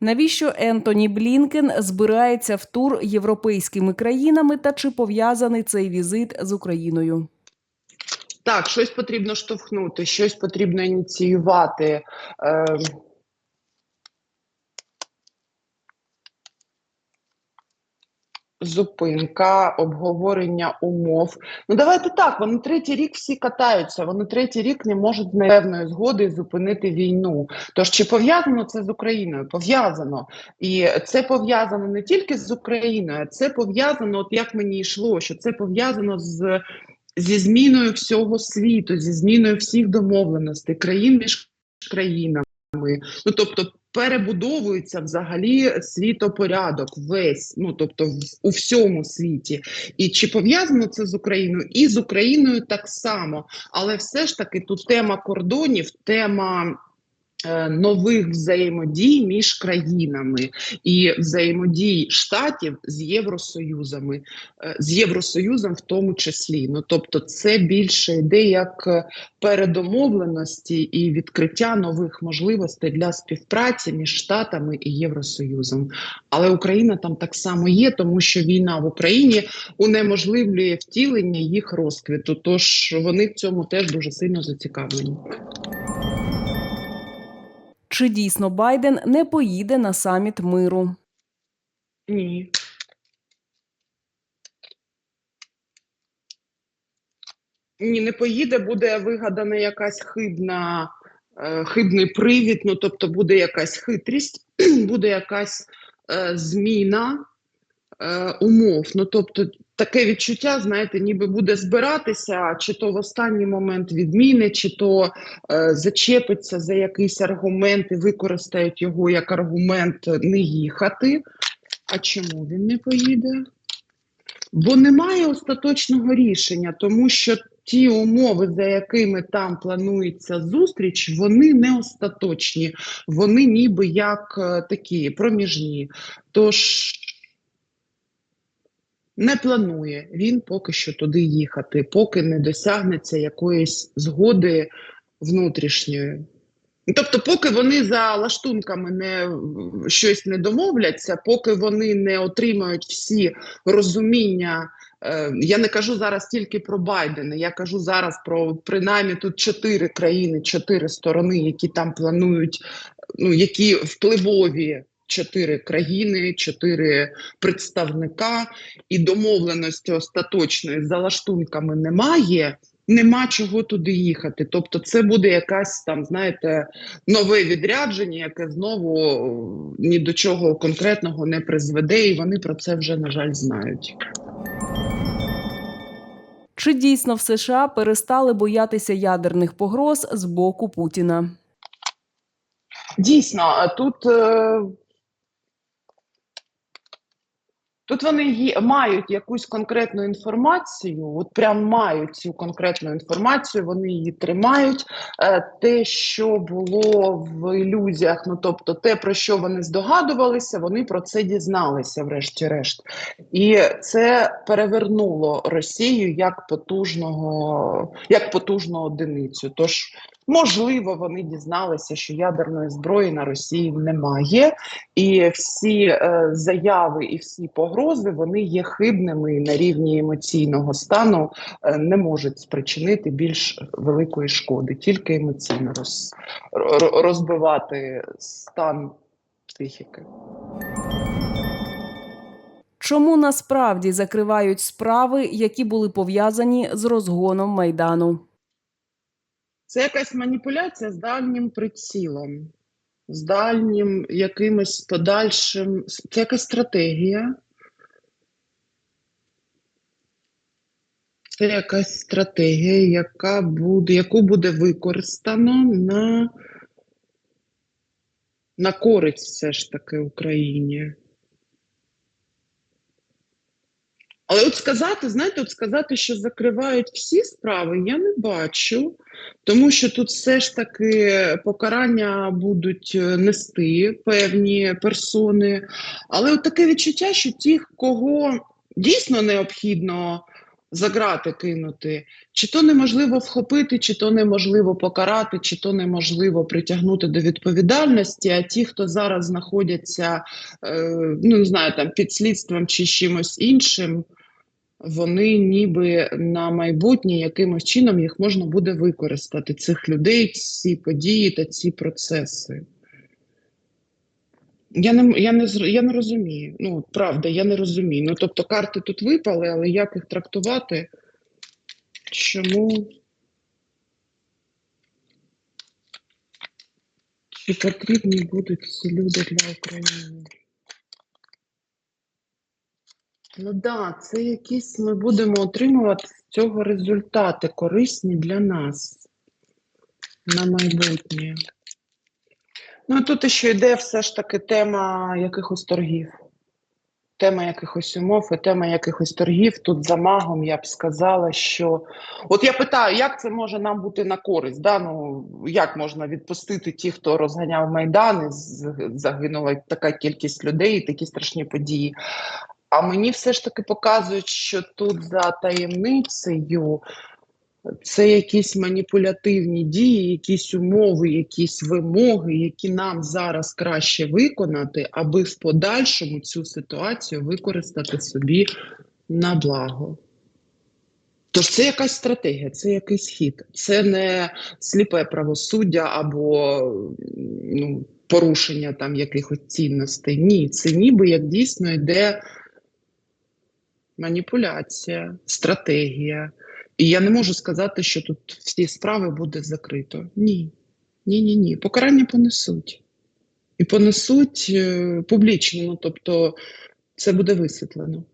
Навіщо Ентоні Блінкен збирається в тур європейськими країнами та чи пов'язаний цей візит з Україною? Так, щось потрібно штовхнути, щось потрібно ініціювати. Е, Зупинка, обговорення умов. Ну давайте так. Вони третій рік всі катаються. Вони третій рік не можуть з певної згоди зупинити війну. Тож чи пов'язано це з Україною? Пов'язано, і це пов'язано не тільки з Україною, це пов'язано, от як мені йшло, що це пов'язано з зі зміною всього світу, зі зміною всіх домовленостей країн між країнами. Ну тобто перебудовується взагалі світопорядок, весь, ну тобто в, у всьому світі. І чи пов'язано це з Україною? І з Україною так само. Але все ж таки тут тема кордонів, тема. Е, Нових взаємодій між країнами і взаємодій штатів з Євросоюзами, е, з Євросоюзом в тому числі. Ну тобто, це більше йде як е, передомовленості і відкриття нових можливостей для співпраці між штатами і Євросоюзом. Але Україна там так само є, тому що війна в Україні унеможливлює втілення їх розквіту. Тож вони в цьому теж дуже сильно зацікавлені. Чи дійсно Байден не поїде на саміт миру? Ні. Ні, не поїде, буде вигадана якась хибна, е, хибний привід, ну тобто буде якась хитрість, буде якась е, зміна е, умов. Ну тобто таке відчуття, знаєте, ніби буде збиратися, чи то в останній момент відміни, чи то е, зачепиться за якийсь аргумент і використають його як аргумент не їхати. А чому він не поїде? Бо немає остаточного рішення, тому що ті умови, за якими там планується зустріч, вони не остаточні, вони ніби як е, такі проміжні. Тож не планує він поки що туди їхати, поки не досягнеться якоїсь згоди внутрішньої. Тобто, поки вони за лаштунками не щось не домовляться, поки вони не отримають всі розуміння. е, Я не кажу зараз тільки про Байдена, я кажу зараз про принаймні тут чотири країни, чотири сторони, які там планують, ну які впливові чотири країни, чотири представника, і домовленості остаточної за лаштунками немає. Нема чого туди їхати. Тобто, це буде якась там, знаєте, нове відрядження, яке знову ні до чого конкретного не призведе, і вони про це вже, на жаль, знають. Чи дійсно в США перестали боятися ядерних погроз з боку Путіна? Дійсно, а тут, е, тут вони мають якусь конкретну інформацію, от прям мають цю конкретну інформацію, вони її тримають. Е, Те, що було в ілюзіях, ну тобто те, про що вони здогадувалися, вони про це дізналися, врешті-решт. І це перевернуло Росію як потужного, як потужну одиницю. Тож, можливо, вони дізналися, що ядерної зброї на Росії немає, і всі е, заяви і всі погрози вони є хибними і на рівні емоційного стану е, не можуть спричинити більш великої шкоди, тільки емоційно роз, розбивати стан психіки. Чому насправді закривають справи, які були пов'язані з розгоном майдану? Це якась маніпуляція з дальнім прицілом, з дальнім якимось подальшим. Це якась стратегія. Це якась стратегія, яка буде, яку буде використано на, на користь все ж таки Україні. Але от сказати, знаєте, от сказати, що закривають всі справи, я не бачу, тому що тут все ж таки покарання будуть е, нести певні персони. Але от таке відчуття, що ті, кого дійсно необхідно за грати кинути. Чи то неможливо вхопити, чи то неможливо покарати, чи то неможливо притягнути до відповідальності. А ті, хто зараз знаходяться, е, ну не знаю, там під слідством чи чимось іншим, вони ніби на майбутнє якимось чином їх можна буде використати, цих людей, ці події та ці процеси. Я не, я, не, я не розумію. Ну, правда, я не розумію. Ну, тобто карти тут випали, але як їх трактувати? Чому? Чи потрібні будуть ці люди для України? Ну да, це якісь ми будемо отримувати з цього результати, корисні для нас на майбутнє. Ну, тут ще йде все ж таки тема якихось торгів. Тема якихось умов і тема якихось торгів. Тут за магом я б сказала, що от я питаю, як це може нам бути на користь? Да? Ну, як можна відпустити ті, хто розганяв Майдан, і загинула така кількість людей, і такі страшні події. А мені все ж таки показують, що тут за таємницею це якісь маніпулятивні дії, якісь умови, якісь вимоги, які нам зараз краще виконати, аби в подальшому цю ситуацію використати собі на благо. Тож це якась стратегія, це якийсь хід, це не сліпе правосуддя або ну, порушення там якихось цінностей. Ні, це ніби як дійсно йде маніпуляція, стратегія. І я не можу сказати, що тут всі справи буде закрито. Ні. Ні, ні, ні. Покарання понесуть. І понесуть е, публічно, ну, тобто це буде висвітлено.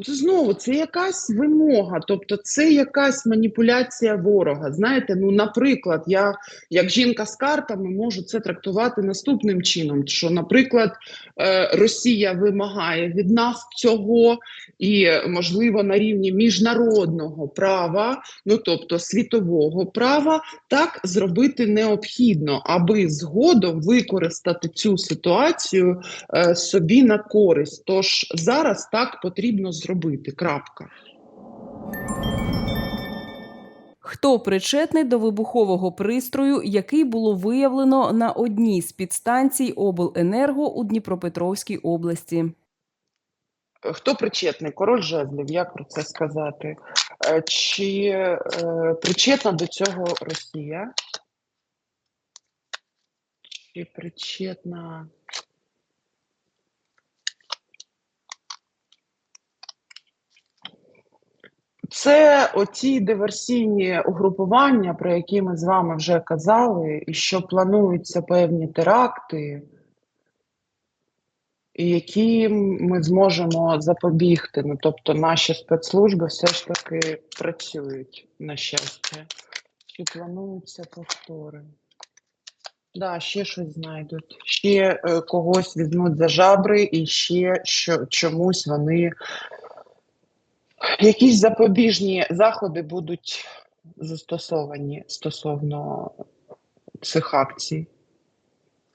Це знову це якась вимога, тобто це якась маніпуляція ворога. Знаєте, ну, наприклад, я як жінка з картами можу це трактувати наступним чином: що, наприклад, е, Росія вимагає від нас цього, і, можливо, на рівні міжнародного права, ну тобто світового права, так зробити необхідно, аби згодом використати цю ситуацію е, собі на користь. Тож зараз так потрібно зробити. Крапка. Хто причетний до вибухового пристрою, який було виявлено на одній з підстанцій обленерго у Дніпропетровській області? Хто причетний? Король жезлів, як про це сказати? Е, Чи е, причетна до цього Росія? Чи причетна? Це оці диверсійні угрупування, про які ми з вами вже казали, і що плануються певні теракти, і які ми зможемо запобігти. Ну, тобто наші спецслужби все ж таки працюють, на щастя. Чи плануються повтори? Да, ще щось знайдуть. Ще е, когось візьмуть за жабри, і ще що, чомусь вони якісь запобіжні заходи будуть застосовані стосовно цих акцій.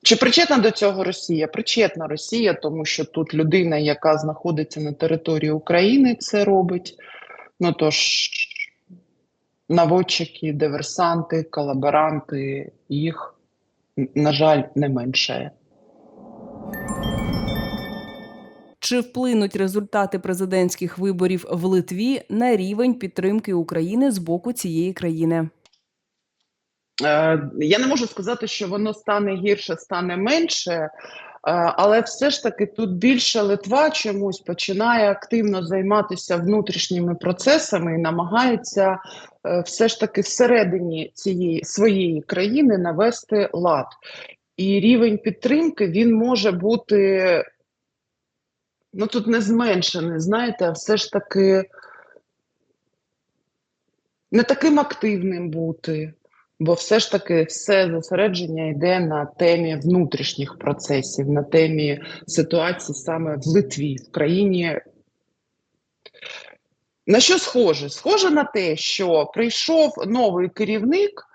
Чи причетна до цього Росія? Причетна Росія, тому що тут людина, яка знаходиться на території України, це робить. Ну тож, наводчики, диверсанти, колаборанти, їх, на жаль, не менше. Чи вплинуть результати президентських виборів в Литві на рівень підтримки України з боку цієї країни? Е, Я не можу сказати, що воно стане гірше, стане менше, е, але все ж таки тут більше Литва чомусь починає активно займатися внутрішніми процесами і намагається е, все ж таки всередині цієї своєї країни навести лад. І рівень підтримки він може бути ну тут не зменшений, знаєте, а все ж таки не таким активним бути. Бо все ж таки все зосередження йде на темі внутрішніх процесів, на темі ситуації саме в Литві, в країні. На що схоже? Схоже на те, що прийшов новий керівник,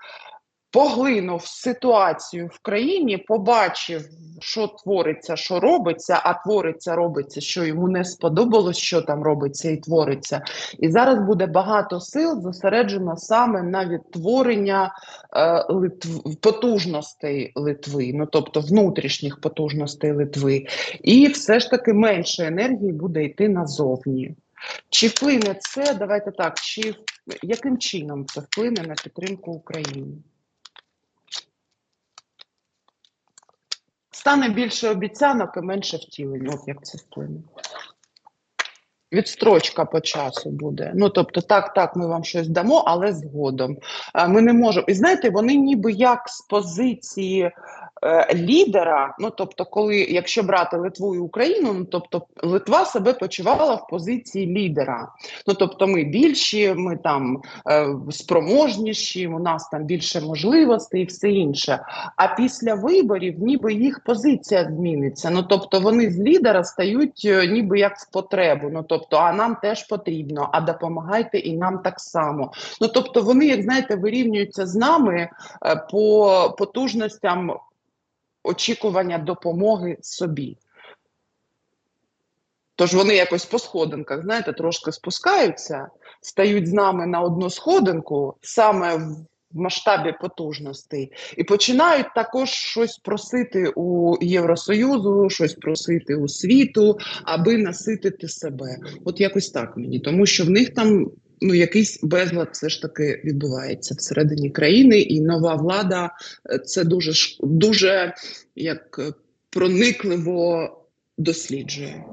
поглинув ситуацію в країні, побачив, що твориться, що робиться, а твориться, робиться, що йому не сподобалось, що там робиться і твориться. І зараз буде багато сил зосереджено саме на відтворення е, Литв... потужностей Литви, ну тобто внутрішніх потужностей Литви. І все ж таки менше енергії буде йти назовні. Чи вплине це? Давайте так. Чи яким чином це вплине на підтримку України? Стане більше обіцянок і менше втілень. От як це вплине. Відстрочка по часу буде. Ну тобто, так, так, ми вам щось дамо, але згодом. Ми не можемо. І знаєте, вони ніби як з позиції лідера. Ну тобто, коли якщо брати Литву і Україну, ну тобто Литва себе почувала в позиції лідера. Ну тобто, ми більші, ми там е, спроможніші, у нас там більше можливостей і все інше. А після виборів, ніби їх позиція зміниться. Ну тобто, вони з лідера стають е, ніби як в потребу. Ну тобто, а нам теж потрібно, а допомагайте і нам так само. Ну тобто, вони, як знаєте, вирівнюються з нами е, по потужностям очікування допомоги собі. Тож вони якось по сходинках, знаєте, трошки спускаються, стають з нами на одну сходинку саме в масштабі потужностей, і починають також щось просити у Євросоюзу, щось просити у світу, аби наситити себе. От якось так мені, тому що в них там. Ну, якийсь безлад все ж таки відбувається всередині країни, і нова влада е, це дуже дуже як е, проникливо досліджує.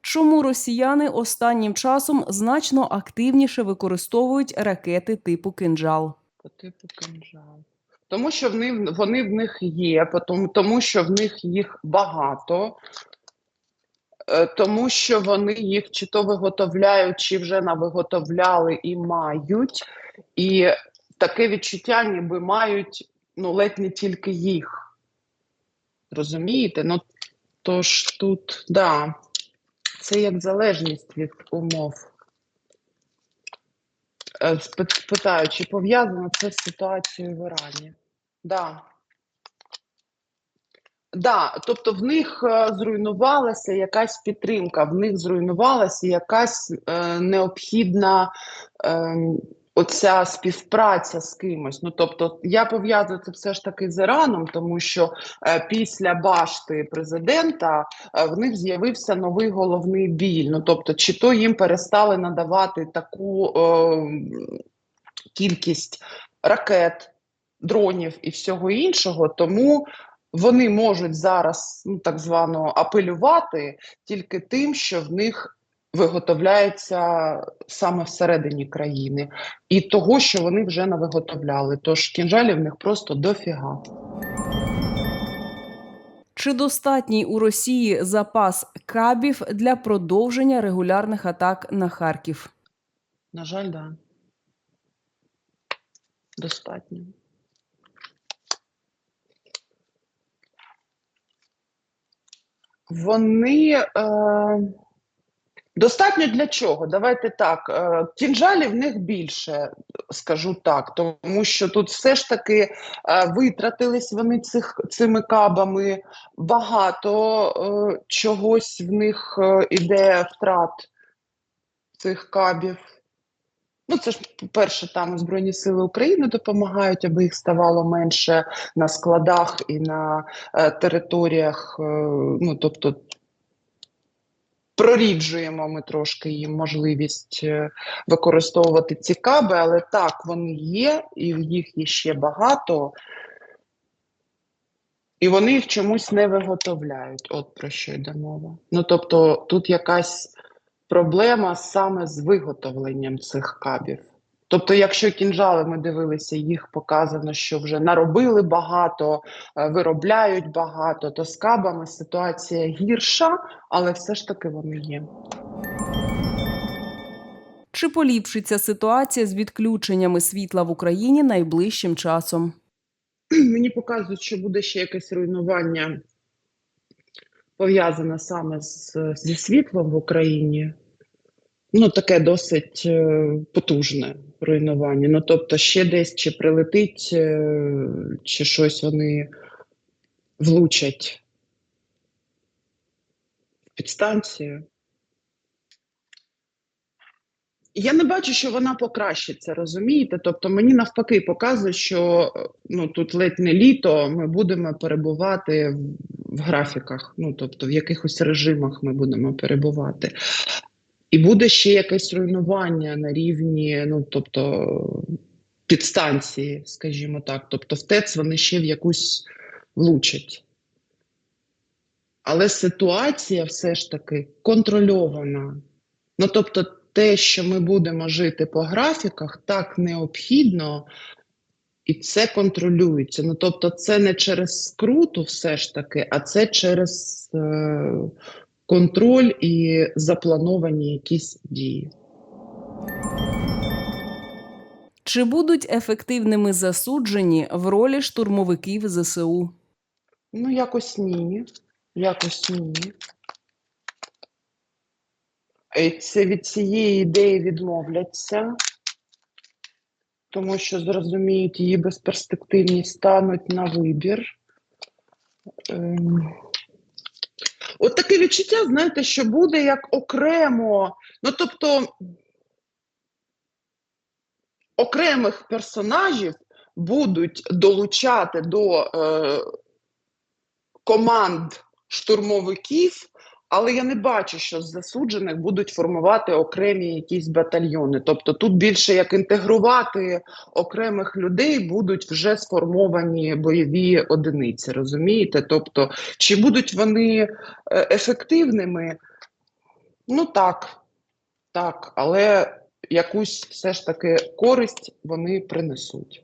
Чому росіяни останнім часом значно активніше використовують ракети типу кинджал? По типу кинжал. Тому що в них, вони в них є, тому, тому що в них їх багато, тому що вони їх чи то виготовляють, чи вже навиготовляли і мають. І таке відчуття, ніби мають ну, ледь не тільки їх. Розумієте? Ну, тож тут, да, це як залежність від умов. Е, Питаю, чи пов'язано це з ситуацією в Ірані? Да. Да, тобто в них е, зруйнувалася якась підтримка, в них зруйнувалася якась е, необхідна е, оця співпраця з кимось. Ну тобто, я пов'язую це все ж таки з Іраном, тому що е, після башти президента е, в них з'явився новий головний біль. Ну тобто, чи то їм перестали надавати таку е, кількість ракет, дронів і всього іншого, тому вони можуть зараз ну, так звано апелювати тільки тим, що в них виготовляється саме всередині країни, і того, що вони вже не виготовляли. Тож кінжалів в них просто дофіга. Чи достатній у Росії запас кабів для продовження регулярних атак на Харків? На жаль, да. Достатньо. Вони е, достатньо для чого? Давайте так. Е, кінжалів в них більше, скажу так, тому що тут все ж таки е, витратились вони цих, цими кабами. Багато е, чогось в них е, іде втрат цих кабів. Ну, це ж, по-перше, там Збройні Сили України допомагають, аби їх ставало менше на складах і на е, територіях. Е, ну, тобто проріджуємо ми трошки їм можливість е, використовувати ці каби, але так, вони є, і їх є ще багато. І вони їх чомусь не виготовляють. От про що йде мова. Ну, тобто, тут якась проблема саме з виготовленням цих кабів. Тобто, якщо кінжали ми дивилися, їх показано, що вже наробили багато, е, виробляють багато, то з кабами ситуація гірша, але все ж таки вони є. Чи поліпшиться ситуація з відключеннями світла в Україні найближчим часом? Мені показують, що буде ще якесь руйнування пов'язане саме з, зі світлом в Україні. Ну, таке досить е, потужне руйнування. Ну, тобто, ще десь чи прилетить, е, чи щось вони влучать в підстанцію. Я не бачу, що вона покращиться, розумієте? Тобто мені навпаки показує, що е, ну тут ледь не літо, ми будемо перебувати в, в графіках, ну тобто в якихось режимах ми будемо перебувати. І буде ще якесь руйнування на рівні, ну тобто підстанції, скажімо так. Тобто в ТЕЦ вони ще в якусь влучать. Але ситуація все ж таки контрольована. Ну, тобто, те, що ми будемо жити по графіках, так необхідно, і це контролюється. Ну, тобто, це не через скруту, все ж таки, а це через е, контроль і заплановані якісь дії. Чи будуть ефективними засуджені в ролі штурмовиків ЗСУ? Ну, якось ні. Якось ні. І Це від цієї ідеї відмовляться, тому що зрозуміють її безперспективність, стануть на вибір. Ем. От таке відчуття, знаєте, що буде як окремо. Ну, тобто, окремих персонажів будуть долучати до е, команд штурмовиків, але я не бачу, що з засуджених будуть формувати окремі якісь батальйони. Тобто тут більше як інтегрувати окремих людей будуть вже сформовані бойові одиниці, розумієте? Тобто, чи будуть вони е, ефективними? Ну так, так, але якусь все ж таки користь вони принесуть.